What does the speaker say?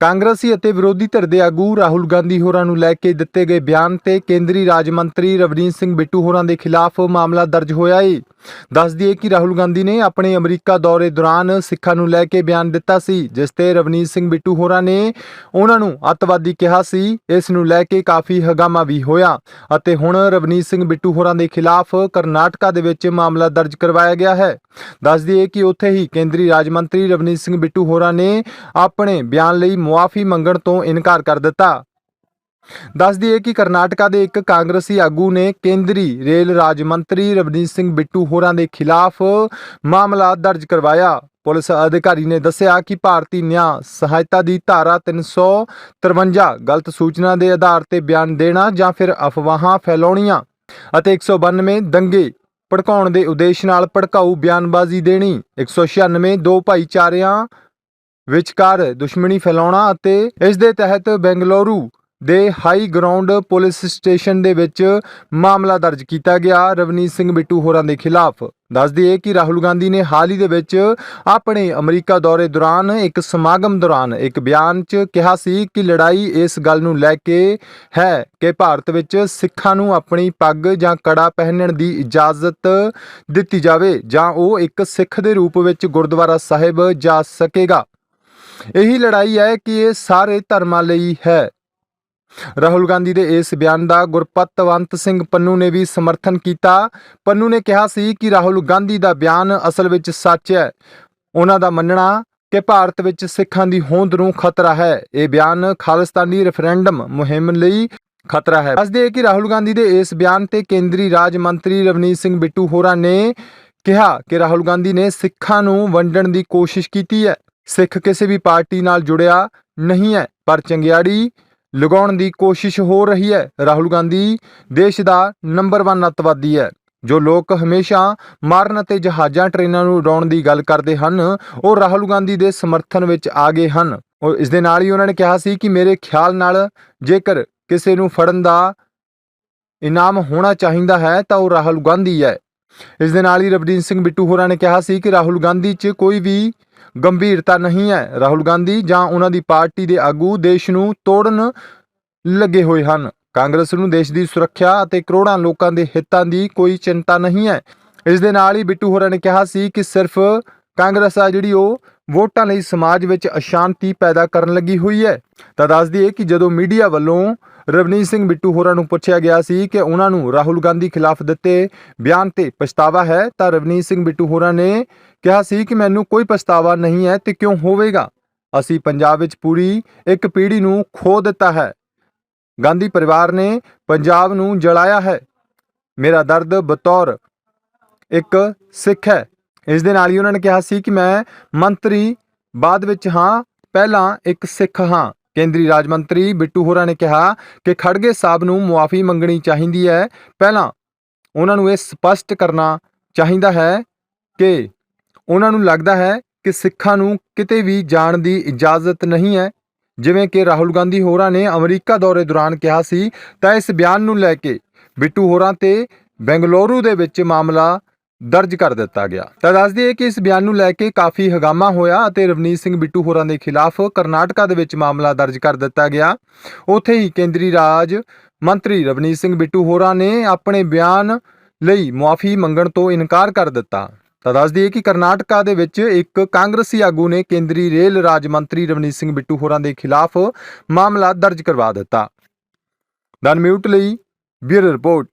ਕਾਂਗਰਸੀ ਅਤੇ ਵਿਰੋਧੀ ਧਿਰ ਦੇ ਆਗੂ ਰਾਹੁਲ ਗਾਂਧੀ ਹੋਰਾਂ ਨੂੰ ਲੈ ਕੇ ਦਿੱਤੇ ਗਏ ਬਿਆਨ ਤੇ ਕੇਂਦਰੀ ਰਾਜ ਮੰਤਰੀ ਰਵਨੀਤ ਸਿੰਘ ਬਿੱਟੂ ਹੋਰਾਂ ਦੇ ਖਿਲਾਫ ਮਾਮਲਾ ਦਰਜ ਹੋਇਆ ਹੈ ਦੱਸ ਦਈਏ ਕਿ ਰਾਹੁਲ ਗਾਂਧੀ ਨੇ ਆਪਣੇ ਅਮਰੀਕਾ ਦੌਰੇ ਦੌਰਾਨ ਸਿੱਖਾਂ ਨੂੰ ਲੈ ਕੇ ਬਿਆਨ ਦਿੱਤਾ ਸੀ, ਜਿਸ ਤੇ ਰਵਨੀਤ ਸਿੰਘ ਬਿੱਟੂ ਹੋਰਾਂ ਨੇ ਉਹਨਾਂ ਨੂੰ ਅੱਤਵਾਦੀ ਕਿਹਾ ਸੀ। ਇਸ ਨੂੰ ਲੈ ਕੇ ਕਾਫੀ ਹਗਾਮਾ ਵੀ ਹੋਇਆ ਅਤੇ ਹੁਣ ਰਵਨੀਤ ਸਿੰਘ ਬਿੱਟੂ ਹੋਰਾਂ ਦੇ ਖਿਲਾਫ ਕਰਨਾਟਕਾ ਦੇ ਵਿੱਚ ਮਾਮਲਾ ਦਰਜ ਕਰਵਾਇਆ ਗਿਆ ਹੈ। ਦੱਸ ਦਈਏ ਕਿ ਉੱਥੇ ਹੀ ਕੇਂਦਰੀ ਰਾਜ ਮੰਤਰੀ ਰਵਨੀਤ ਸਿੰਘ ਬਿੱਟੂ ਹੋਰਾਂ ਨੇ ਆਪਣੇ ਬਿਆਨ ਲਈ ਮੁਆਫੀ ਮੰਗਣ ਤੋਂ ਇਨਕਾਰ ਕਰ ਦਿੱਤਾ। ਦੱਸ ਦਈਏ ਕਿ ਕਰਨਾਟਕਾ ਦੇ ਇੱਕ ਕਾਂਗਰਸੀ ਆਗੂ ਨੇ ਕੇਂਦਰੀ ਰੇਲ ਰਾਜ ਮੰਤਰੀ ਰਵਨੀਤ ਸਿੰਘ ਬਿੱਟੂ ਹੋਰਾਂ ਦੇ ਖਿਲਾਫ ਮਾਮਲਾ ਦਰਜ ਕਰਵਾਇਆ। ਪੁਲਿਸ ਅਧਿਕਾਰੀ ਨੇ ਦੱਸਿਆ ਕਿ ਭਾਰਤੀ ਨਿਆਂ ਸਹਾਇਤਾ ਦੀ ਧਾਰਾ 353 ਗਲਤ ਸੂਚਨਾ ਦੇ ਆਧਾਰ ਤੇ ਬਿਆਨ ਦੇਣਾ ਜਾਂ ਫਿਰ ਅਫਵਾਹਾਂ ਫੈਲਾਉਣੀਆਂ ਅਤੇ 192 ਦੰਗੇ ਭੜਕਾਉਣ ਦੇ ਉਦੇਸ਼ ਨਾਲ ਭੜਕਾਊ ਬਿਆਨਬਾਜ਼ੀ ਦੇਣੀ 196 ਦੋ ਭਾਈਚਾਰਿਆਂ ਵਿਚਕਾਰ ਦੁਸ਼ਮਣੀ ਫੈਲਾਉਣਾ ਅਤੇ ਇਸ ਦੇ ਤਹਿਤ ਬੈਂਗਲੁਰੂ ਦੇ ਹਾਈ ਗਰਾਊਂਡ ਪੁਲਿਸ ਸਟੇਸ਼ਨ ਦੇ ਵਿੱਚ ਮਾਮਲਾ ਦਰਜ ਕੀਤਾ ਗਿਆ ਰਵਨੀਤ ਸਿੰਘ ਬਿੱਟੂ ਹੋਰਾਂ ਦੇ ਖਿਲਾਫ। ਦੱਸ ਦਈਏ ਕਿ ਰਾਹੁਲ ਗਾਂਧੀ ਨੇ ਹਾਲ ਹੀ ਦੇ ਵਿੱਚ ਆਪਣੇ ਅਮਰੀਕਾ ਦੌਰੇ ਦੌਰਾਨ ਇੱਕ ਸਮਾਗਮ ਦੌਰਾਨ ਇੱਕ ਬਿਆਨ 'ਚ ਕਿਹਾ ਸੀ ਕਿ ਲੜਾਈ ਇਸ ਗੱਲ ਨੂੰ ਲੈ ਕੇ ਹੈ ਕਿ ਭਾਰਤ ਵਿੱਚ ਸਿੱਖਾਂ ਨੂੰ ਆਪਣੀ ਪੱਗ ਜਾਂ ਕੜਾ ਪਹਿਨਣ ਦੀ ਇਜਾਜ਼ਤ ਦਿੱਤੀ ਜਾਵੇ ਜਾਂ ਉਹ ਇੱਕ ਸਿੱਖ ਦੇ ਰੂਪ ਵਿੱਚ ਗੁਰਦੁਆਰਾ ਸਾਹਿਬ ਜਾ ਸਕੇਗਾ। ਇਹੀ ਲੜਾਈ ਹੈ ਕਿ ਇਹ ਸਾਰੇ ਧਰਮਾਂ ਲਈ ਹੈ। ਰਾਹੁਲ ਗਾਂਧੀ ਦੇ ਇਸ ਬਿਆਨ ਦਾ ਗੁਰਪਤਵੰਤ ਸਿੰਘ ਪੰਨੂ ਨੇ ਵੀ ਸਮਰਥਨ ਕੀਤਾ। ਪੰਨੂ ਨੇ ਕਿਹਾ ਸੀ ਕਿ ਰਾਹੁਲ ਗਾਂਧੀ ਦਾ ਬਿਆਨ ਅਸਲ ਵਿੱਚ ਸੱਚ ਹੈ। ਉਹਨਾਂ ਦਾ ਮੰਨਣਾ ਕਿ ਭਾਰਤ ਵਿੱਚ ਸਿੱਖਾਂ ਦੀ ਹੋਂਦ ਨੂੰ ਖਤਰਾ ਹੈ। ਇਹ ਬਿਆਨ ਖਾਲਿਸਤਾਨੀ ਰੈਫਰੈਂਡਮ ਮੁਹਿੰਮ ਲਈ ਖਤਰਾ ਹੈ। ਦੱਸਦੇ ਕਿ ਰਾਹੁਲ ਗਾਂਧੀ ਦੇ ਇਸ ਬਿਆਨ ਤੇ ਕੇਂਦਰੀ ਰਾਜ ਮੰਤਰੀ ਰਵਨੀਤ ਸਿੰਘ ਬਿੱਟੂ ਹੋਰਾਂ ਨੇ ਕਿਹਾ ਕਿ ਰਾਹੁਲ ਗਾਂਧੀ ਨੇ ਸਿੱਖਾਂ ਨੂੰ ਵੰਡਣ ਦੀ ਕੋਸ਼ਿਸ਼ ਕੀਤੀ ਹੈ। ਸਿੱਖ ਕਿਸੇ ਵੀ ਪਾਰਟੀ ਨਾਲ ਜੁੜਿਆ ਨਹੀਂ ਹੈ, ਪਰ ਚੰਗਿਆੜੀ ਲਗਾਉਣ ਦੀ ਕੋਸ਼ਿਸ਼ ਹੋ ਰਹੀ ਹੈ। ਰਾਹੁਲ ਗਾਂਧੀ ਦੇਸ਼ ਦਾ ਨੰਬਰ 1 ਅੱਤਵਾਦੀ ਹੈ। ਜੋ ਲੋਕ ਹਮੇਸ਼ਾ ਮਾਰਨ ਅਤੇ ਜਹਾਜ਼ਾਂ ਟ੍ਰੇਨਾਂ ਨੂੰ ਉਡਾਉਣ ਦੀ ਗੱਲ ਕਰਦੇ ਹਨ, ਉਹ ਰਾਹੁਲ ਗਾਂਧੀ ਦੇ ਸਮਰਥਨ ਵਿੱਚ ਆ ਗਏ ਹਨ। ਔਰ ਇਸ ਦੇ ਨਾਲ ਹੀ ਉਹਨਾਂ ਨੇ ਕਿਹਾ ਸੀ ਕਿ ਮੇਰੇ ਖਿਆਲ ਨਾਲ ਜੇਕਰ ਕਿਸੇ ਨੂੰ ਫੜਨ ਦਾ ਇਨਾਮ ਹੋਣਾ ਚਾਹੀਦਾ ਹੈ, ਤਾਂ ਉਹ ਰਾਹੁਲ ਗਾਂਧੀ ਹੈ। ਇਸ ਦੇ ਨਾਲ ਹੀ ਰਵਨੀਤ ਸਿੰਘ ਬਿੱਟੂ ਹੋਰਾਂ ਨੇ ਕਿਹਾ ਸੀ ਕਿ ਰਾਹੁਲ ਗਾਂਧੀ 'ਚ ਕੋਈ ਵੀ ਗੰਭੀਰਤਾ ਨਹੀਂ ਹੈ। ਰਾਹੁਲ ਗਾਂਧੀ ਜਾਂ ਉਹਨਾਂ ਦੀ ਪਾਰਟੀ ਦੇ ਆਗੂ ਦੇਸ਼ ਨੂੰ ਤੋੜਨ ਲੱਗੇ ਹੋਏ ਹਨ। ਕਾਂਗਰਸ ਨੂੰ ਦੇਸ਼ ਦੀ ਸੁਰੱਖਿਆ ਅਤੇ ਕਰੋੜਾਂ ਲੋਕਾਂ ਦੇ ਹਿੱਤਾਂ ਦੀ ਕੋਈ ਚਿੰਤਾ ਨਹੀਂ ਹੈ। ਇਸ ਦੇ ਨਾਲ ਹੀ ਬਿੱਟੂ ਹੋਰਾਂ ਨੇ ਕਿਹਾ ਸੀ ਕਿ ਸਿਰਫ ਕਾਂਗਰਸ ਆ ਜਿਹੜੀ ਉਹ ਵੋਟਾਂ ਲਈ ਸਮਾਜ ਵਿੱਚ ਅਸ਼ਾਂਤੀ ਪੈਦਾ ਕਰਨ ਲੱਗੀ ਹੋਈ ਹੈ। ਤਾਂ ਦੱਸ ਦਈਏ ਕਿ ਜਦੋਂ ਮੀਡੀਆ ਵੱਲੋਂ ਰਵਨੀਤ ਸਿੰਘ ਬਿੱਟੂ ਹੋਰਾਂ ਨੂੰ ਪੁੱਛਿਆ ਗਿਆ ਸੀ ਕਿ ਉਹਨਾਂ ਨੂੰ ਰਾਹੁਲ ਗਾਂਧੀ ਖਿਲਾਫ ਦਿੱਤੇ ਬਿਆਨ ਤੇ ਪਛਤਾਵਾ ਹੈ, ਤਾਂ ਰਵਨੀਤ ਸਿੰਘ ਬਿੱਟੂ ਹੋਰਾਂ ਨੇ ਕਿਹਾ ਸੀ ਕਿ ਮੈਨੂੰ ਕੋਈ ਪਛਤਾਵਾ ਨਹੀਂ ਹੈ ਤੇ ਕਿਉਂ ਹੋਵੇਗਾ? ਅਸੀਂ ਪੰਜਾਬ ਵਿੱਚ ਪੂਰੀ ਇੱਕ ਪੀੜ੍ਹੀ ਨੂੰ ਖੋ ਦਿੱਤਾ ਹੈ। ਗਾਂਧੀ ਪਰਿਵਾਰ ਨੇ ਪੰਜਾਬ ਨੂੰ ਜਲਾਇਆ ਹੈ। ਮੇਰਾ ਦਰਦ ਬਤੌਰ ਇੱਕ ਸਿੱਖ ਹੈ। ਇਸ ਦੇ ਨਾਲ ਹੀ ਉਹਨਾਂ ਨੇ ਕਿਹਾ ਸੀ ਕਿ ਮੈਂ ਮੰਤਰੀ ਬਾਅਦ ਵਿੱਚ ਹਾਂ, ਪਹਿਲਾਂ ਇੱਕ ਸਿੱਖ ਹਾਂ। ਕੇਂਦਰੀ ਰਾਜ ਮੰਤਰੀ ਬਿੱਟੂ ਹੋਰਾਂ ਨੇ ਕਿਹਾ ਕਿ ਖੜਗੇ ਸਾਹਿਬ ਨੂੰ ਮੁਆਫੀ ਮੰਗਣੀ ਚਾਹੀਦੀ ਹੈ। ਪਹਿਲਾਂ ਉਹਨਾਂ ਨੂੰ ਇਹ ਸਪਸ਼ਟ ਕਰਨਾ ਚਾਹੀਦਾ ਹੈ ਕਿ ਉਹਨਾਂ ਨੂੰ ਲੱਗਦਾ ਹੈ ਕਿ ਸਿੱਖਾਂ ਨੂੰ ਕਿਤੇ ਵੀ ਜਾਣ ਦੀ ਇਜਾਜ਼ਤ ਨਹੀਂ ਹੈ। ਜਿਵੇਂ ਕਿ ਰਾਹੁਲ ਗਾਂਧੀ ਹੋਰਾਂ ਨੇ ਅਮਰੀਕਾ ਦੌਰੇ ਦੌਰਾਨ ਕਿਹਾ ਸੀ, ਤਾਂ ਇਸ ਬਿਆਨ ਨੂੰ ਲੈ ਕੇ ਬਿੱਟੂ ਹੋਰਾਂ ਤੇ ਬੈਂਗਲੁਰੂ ਦੇ ਵਿੱਚ ਮਾਮਲਾ ਦਰਜ ਕਰ ਦਿੱਤਾ ਗਿਆ। ਤਾਂ ਦੱਸ ਦਈਏ ਕਿ ਇਸ ਬਿਆਨ ਨੂੰ ਲੈ ਕੇ ਕਾਫੀ ਹਗਾਮਾ ਹੋਇਆ ਅਤੇ ਰਵਨੀਤ ਸਿੰਘ ਬਿੱਟੂ ਹੋਰਾਂ ਦੇ ਖਿਲਾਫ ਕਰਨਾਟਕਾ ਦੇ ਵਿੱਚ ਮਾਮਲਾ ਦਰਜ ਕਰ ਦਿੱਤਾ ਗਿਆ। ਉੱਥੇ ਹੀ ਕੇਂਦਰੀ ਰਾਜ ਮੰਤਰੀ ਰਵਨੀਤ ਸਿੰਘ ਬਿੱਟੂ ਹੋਰਾਂ ਨੇ ਆਪਣੇ ਬਿਆਨ ਲਈ ਮੁਆਫੀ ਮੰਗਣ ਤੋਂ ਇਨਕਾਰ ਕਰ ਦਿੱਤਾ। ਤਾਂ ਦੱਸ ਦਈਏ ਕਿ ਕਰਨਾਟਕਾ ਦੇ ਵਿੱਚ ਇੱਕ ਕਾਂਗਰਸੀ ਆਗੂ ਨੇ ਕੇਂਦਰੀ ਰੇਲ ਰਾਜ ਮੰਤਰੀ ਰਵਨੀਤ ਸਿੰਘ ਬਿੱਟੂ ਹੋਰਾਂ ਦੇ ਖਿਲਾਫ ਮਾਮਲਾ ਦਰਜ ਕਰਵਾ ਦਿੱਤਾ। ਦਨ ਮਿਊਟ ਲਈ ਬਿਊਰੋ ਰਿਪੋਰਟ।